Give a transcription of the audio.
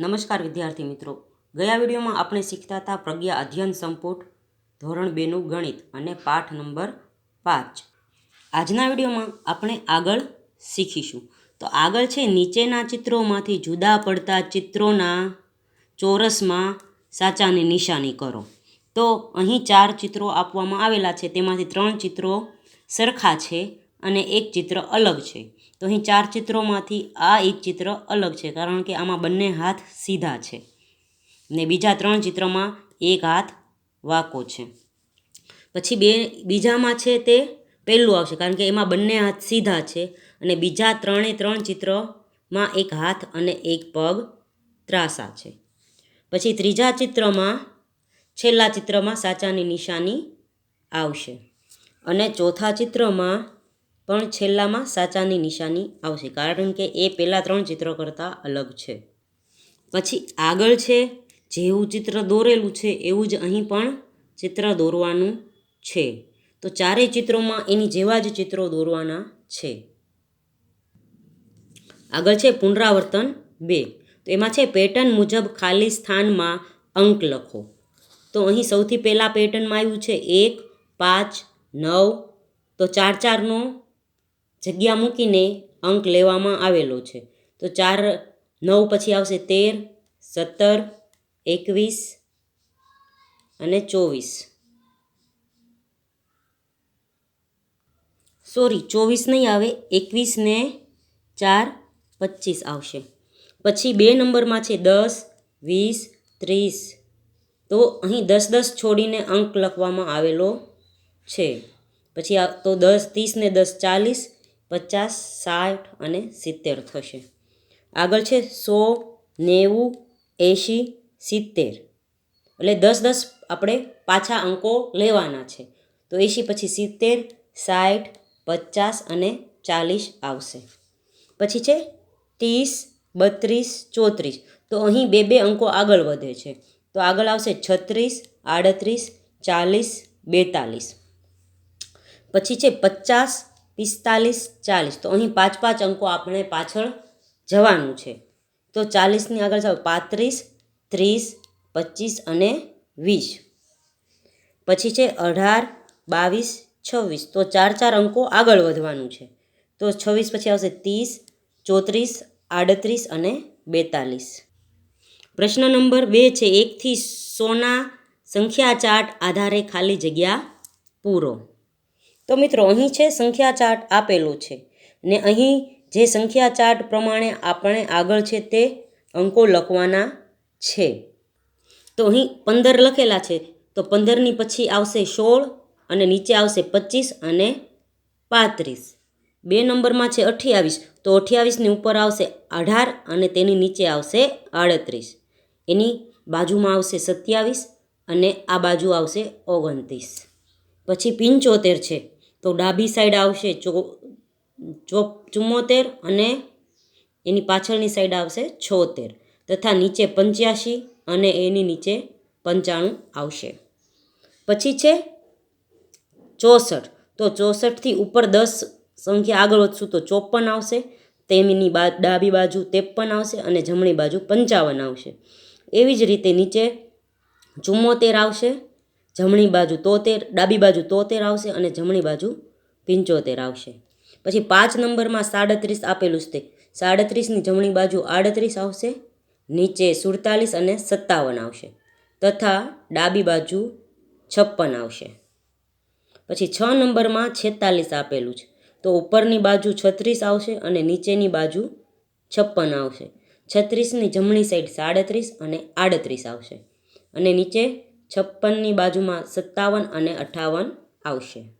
નમસ્કાર વિદ્યાર્થી મિત્રો. ગયા વિડીયોમાં આપણે શીખતા હતા પ્રજ્ઞા અધ્યયન સંપુટ, ધોરણ બેનું ગણિત અને પાઠ નંબર પાંચ. આજના વિડીયોમાં આપણે આગળ શીખીશું. તો આગળ છે નીચેના ચિત્રોમાંથી જુદા પડતા ચિત્રોના ચોરસમાં સાચાની નિશાની કરો. તો અહીં ચાર ચિત્રો આપવામાં આવેલા છે. તેમાંથી ત્રણ ચિત્રો સરખા છે. અને એક ચિત્ર અલગ છે. તો અહીં ચાર ચિત્રોમાંથી આ એક ચિત્ર અલગ છે, કારણ કે આમાં બંને હાથ સીધા છે ને બીજા ત્રણ ચિત્રમાં એક હાથ વાંકો છે. પછી બે, બીજામાં છે તે પહેલું આવશે, કારણ કે એમાં બંને હાથ સીધા છે અને બીજા ત્રણે ત્રણ ચિત્રમાં એક હાથ અને એક પગ ત્રાસા છે. પછી ત્રીજા ચિત્રમાં, છેલ્લા ચિત્રમાં સાચાની નિશાની આવશે. અને ચોથા ચિત્રમાં પણ છેલ્લામાં સાચાની નિશાની આવશે, કારણ કે એ પહેલાં ત્રણ ચિત્રો કરતાં અલગ છે. પછી આગળ છે, જેવું ચિત્ર દોરેલું છે, એવું જ અહીં પણ ચિત્ર દોરવાનું છે. તો ચારેય ચિત્રોમાં એની જેવા જ ચિત્રો દોરવાના છે. આગળ છે પુનરાવર્તન બે. તો એમાં છે પેટર્ન મુજબ ખાલી સ્થાનમાં અંક લખો. તો અહીં સૌથી પહેલાં પેટર્નમાં આવ્યું છે, એક, પાંચ, નવ. તો ચાર ચારનો જગ્યા મૂકીને અંક લેવામાં આવેલો છે. તો ચાર, નવ પછી આવશે તેર, સત્તર, એકવીસ અને ચોવીસ. સોરી, ચોવીસ નહીં આવે, એકવીસ ને ચાર, પચીસ આવશે. પછી બે નંબરમાં છે દસ, વીસ, ત્રીસ. તો અહીં દસ દસ છોડીને અંક લખવામાં આવેલો છે. પછી આ તો દસ, ત્રીસ ને દસ, ચાલીસ પચાસ, સાઠ અને સિત્તેર થશે. આગળ છે સો, નેવું, એંશી, સિત્તેર. એટલે દસ દસ આપણે પાછા અંકો લેવાના છે. તો એંશી પછી સિત્તેર, સાઠ, પચાસ અને ચાલીસ આવશે. પછી છે ત્રીસ, બત્રીસ, ચોત્રીસ. તો અહીં બે બે અંકો આગળ વધે છે. તો આગળ આવશે છત્રીસ, આડત્રીસ, ચાલીસ, બેતાલીસ. પછી છે પચાસ પિસ્તાલીસ, ચાલીસ. તો અહીં પાંચ પાંચ અંકો આપણે પાછળ જવાનું છે. તો ચાલીસની આગળ જાઓ. પાંત્રીસ, ત્રીસ, પચીસ અને વીસ. પછી છે અઢાર, બાવીસ, છવ્વીસ. તો ચાર ચાર અંકો આગળ વધવાનું છે. તો છવ્વીસ પછી આવશે ત્રીસ, ચોત્રીસ, આડત્રીસ અને બેતાલીસ. પ્રશ્ન નંબર બે છે. એકથી સોના સંખ્યા ચાર્ટ આધારે ખાલી જગ્યા પૂરો. તો મિત્રો, અહીં છે સંખ્યા ચાર્ટ આપેલો છે. ને અહીં જે સંખ્યા ચાર્ટ પ્રમાણે આપણે આગળ છે તે અંકો લખવાના છે. તો અહીં પંદર લખેલા છે. તો પંદરની પછી આવશે સોળ અને નીચે આવશે પચીસ અને પાંત્રીસ. બે નંબરમાં છે અઠ્યાવીસ. તો અઠ્યાવીસની ઉપર આવશે અઢાર અને તેની નીચે આવશે આડત્રીસ. એની બાજુમાં આવશે સત્યાવીસ અને આ બાજુ આવશે ઓગણત્રીસ. પછી પંચોતેર છે. તો ડાબી સાઈડ આવશે ચો ચો, ચુમ્મોતેર અને એની પાછળની સાઈડ આવશે છોતેર. તથા નીચે પંચ્યાસી અને એની નીચે પંચાણું આવશે. પછી છે ચોસઠ. તો ચોસઠથી ઉપર દસ સંખ્યા આગળ વધશું તો ચોપન આવશે. તેમની બા, ડાબી બાજુ ત્રેપન આવશે અને જમણી બાજુ પંચાવન આવશે. એવી જ રીતે નીચે ચુમ્મોતેર આવશે. જમણી બાજુ તોતેર, ડાબી બાજુ તોતેર આવશે અને જમણી બાજુ પંચોતેર આવશે. પછી પાંચ નંબરમાં સાડત્રીસ આપેલું છે સાડત્રીસની જમણી બાજુ આડત્રીસ આવશે, નીચે સુડતાલીસ અને સત્તાવન આવશે. તથા ડાબી બાજુ છપ્પન આવશે. પછી છ નંબરમાં છેતાલીસ આપેલું છે. તો ઉપરની બાજુ છત્રીસ આવશે અને નીચેની બાજુ છપ્પન આવશે. છત્રીસની જમણી સાઈડ સાડત્રીસ અને આડત્રીસ આવશે. અને નીચે છપ્પનની બાજુમાં સત્તાવન અને અઠાવન આવશે.